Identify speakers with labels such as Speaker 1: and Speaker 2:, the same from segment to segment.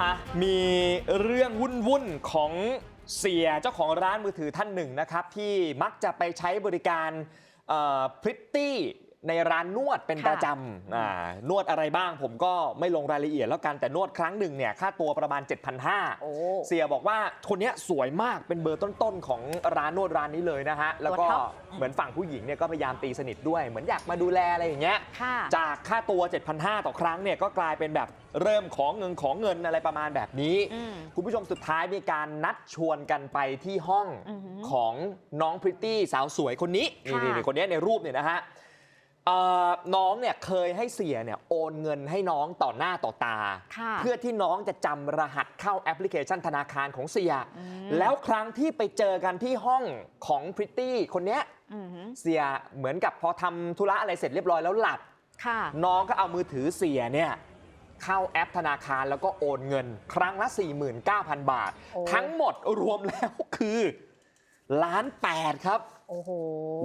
Speaker 1: อะมีเรื่องวุ่นวุ่นๆของเสียเจ้าของร้านมือถือท่านหนึ่งนะครับ ที่มักจะไปใช้บริการพริตตี้ในร้านนวดเป็นประจำอ่านวดอะไรบ้างผมก็ไม่ลงรายละเอียดแล้วกันแต่นวดครั้งหนึ่งเนี่ยค่าตัวประมาณ 7,500
Speaker 2: โอ้
Speaker 1: เสียบอกว่าคนเนี้ยสวยมากเป็นเบอร์ต้นๆ ของร้านนวดร้านนี้เลยนะฮะ แล้วก็
Speaker 2: ตัวท็อป
Speaker 1: เหมือนฝั่งผู้หญิงเนี่ยก็พยายามตีสนิทด้วย เหมือนอยากมาดูแลอะไรอย่างเงี้ย
Speaker 2: ค่ะ
Speaker 1: จากค่าตัว 7,500 ต่อครั้งเนี่ยก็กลายเป็นแบบเริ่มของเงินของเงินอะไรประมาณแบบนี้
Speaker 2: อืม
Speaker 1: คุณผู้ชมสุดท้ายมีการนัดชวนกันไปที่ห้อง
Speaker 2: อือหือ
Speaker 1: ของน้องพริตตี้สาวสวยคนนี้
Speaker 2: ค่ะ
Speaker 1: นี่ๆๆคนนี้ในรูปเนี่ยนะฮะ เอ่อน้องเนี่ยเคยให้เสียเนี่ยโอนเงินให้น้องต่อหน้าต่อตา
Speaker 2: ค่ะ
Speaker 1: เพื่อที่น้องจะจำรหัสเข้าแอปพลิเคชันธนาคารของเสีย
Speaker 2: อืม
Speaker 1: แล้วครั้งที่ไปเจอกันที่ห้องของพริตตี้คนเนี้ย
Speaker 2: อือหือ
Speaker 1: เสียเหมือนกับพอทำธุระอะไรเสร็จเรียบร้อยแล้วหลับ
Speaker 2: ค่ะ
Speaker 1: น้องก็เอามือถือเสียเนี่ยเข้าแอปธนาคารแล้วก็โอนเงิน ครั้งละ 49,000 บาท
Speaker 2: โอ้
Speaker 1: ทั้งหมดรวมแล้วคือ ล้านแปดครับ
Speaker 2: โอ้โห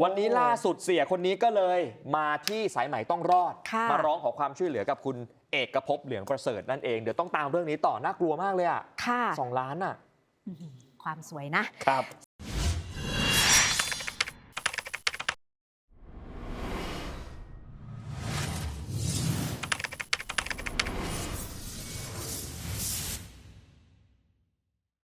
Speaker 1: วันนี้ล่าสุดเสียคนนี้ก็เลย มาที่สายใหม่ต้องรอด
Speaker 2: ค่ะ
Speaker 1: มาร้องขอความช่วยเหลือกับคุณเอกภพเหลืองประเสริฐนั่นเอง เดี๋ยวต้องตามเรื่องนี้ต่อน่ากลัวมากเลยอะ
Speaker 2: ค่ะ
Speaker 1: สองล้านอะ
Speaker 2: ความสวยนะ
Speaker 1: ครับ